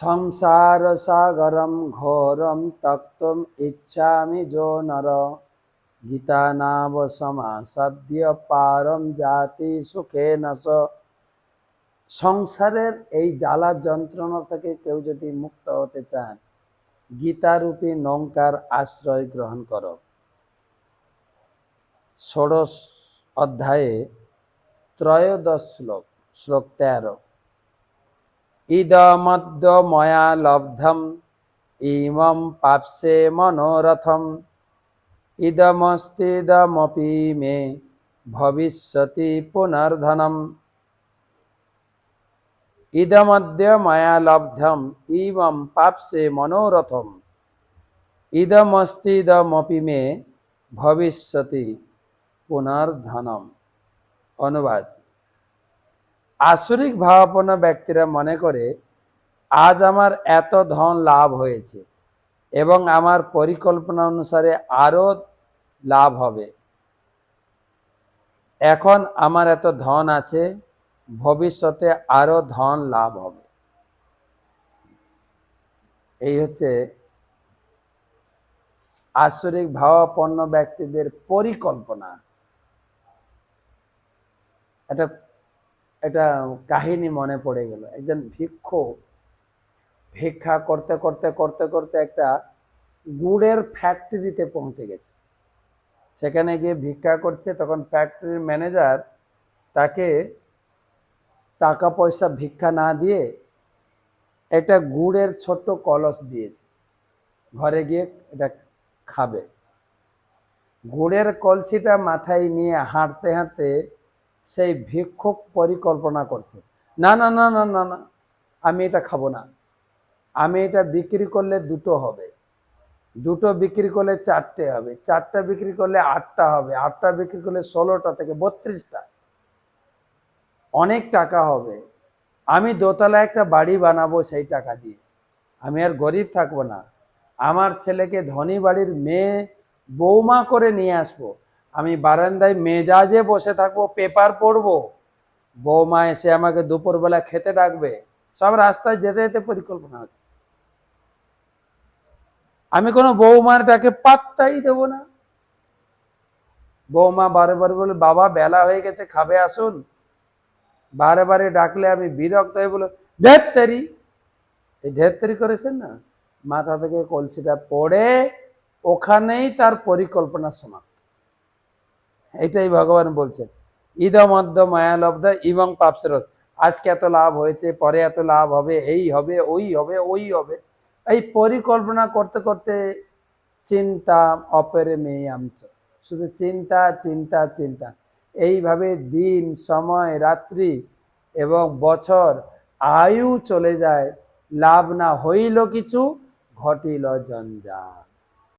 সংসারসাগরম ঘোরম তক্তুম ইচ্ছামি যো নর গীতা নাব সমাসাদ্য পারম জাতি সুখে নস সংসারের এই জ্বালা যন্ত্রণা থেকে কেউ যদি মুক্ত হতে চান, গীতারূপী নৌকার আশ্রয় গ্রহণ কর। ষোড়শ অধ্যায়ে ত্রয়োদশ শ্লোক শ্লোক তেরো। ইদমদ্য ময়া লব্ধম ইমম পাপসে মনোরথম ইদমস্তিদমপি মে ভবিষ্যতি পুনর্ধনম ইদমদ্য ময়া লব্ধম ইমম পাপসে মনোরথম ইদমস্তিদমপি মে ভবিষ্যতি পুনর্ধনম অনুবাদ আসরিক ভাবাপন্ন ব্যক্তিরা মনে করে, আজ আমার এত ধন লাভ হয়েছে এবং আমার পরিকল্পনা অনুসারে আরও লাভ হবে। এখন আমার এত ধন আছে, ভবিষ্যতে আরও ধন লাভ হবে। এই হচ্ছে আসরিক ভাবাপন্ন ব্যক্তিদের পরিকল্পনা। এটা একটা কাহিনী মনে পড়ে গেল। একজন ভিক্ষু ভিক্ষা করতে করতে করতে করতে একটা গুড়ের ফ্যাক্টরিতে পৌঁছে গেছে। সেখানে গিয়ে ভিক্ষা করছে, তখন ফ্যাক্টরির ম্যানেজার তাকে টাকা পয়সা ভিক্ষা না দিয়ে একটা গুড়ের ছোট্ট কলস দিয়েছে। ঘরে গিয়ে এটা খাবে। গুড়ের কলসিটা মাথায় নিয়ে হাঁটতে হাঁটতে সেই ভিক্ষুক পরিকল্পনা করছে। না না না না না না, আমি এটা খাব না। আমি এটা বিক্রি করলে দুটো হবে। দুটো বিক্রি করলে চারটে হবে। চারটা বিক্রি করলে আটটা হবে। আটটা বিক্রি করলে ষোলোটা থেকে বত্রিশটা। অনেক টাকা হবে। আমি দোতলা একটা বাড়ি বানাবো সেই টাকা দিয়ে। আমি আর গরিব থাকব না। আমার ছেলেকে ধনী বাড়ির মেয়ে বৌমা করে নিয়ে আসব। আমি বারান্দায় মেজাজে বসে থাকব, পেপার পড়ব। বৌমা এসে আমাকে দুপুরবেলা খেতে ডাকবে। সব রাস্তায় যেতে যেতে পরিকল্পনা আছে আমি কোনো বৌমার ডাকে পাত্তাই দেবো না। বৌমা বারে বারে বলে, বাবা, বেলা হয়ে গেছে, খাবে আসুন? বারে বারে ডাকলে আমি বিরক্ত হয়ে বলো, ধেত্তারি। এই ধেত্তারি করেছেন না? মাথা থেকে কলসিটা পড়ে ওখানেই তার পরিকল্পনা সমাপ্ত। এটাই ভগবান বলছেন। ইদমধ্য মায়ালব্ধ এবং পাপসেরত আজকে এত লাভ হয়েছে, পরে এত লাভ হবে, এই হবে, ওই হবে ওই হবে। এই পরিকল্পনা করতে করতে চিন্তা অপরে মেয়ে আমচ। শুধু চিন্তা চিন্তা চিন্তা। এইভাবে দিন, সময়, রাত্রি এবং বছর আয়ু চলে যায়। লাভ না হইল কিছু, ঘটিল জঞ্জাল।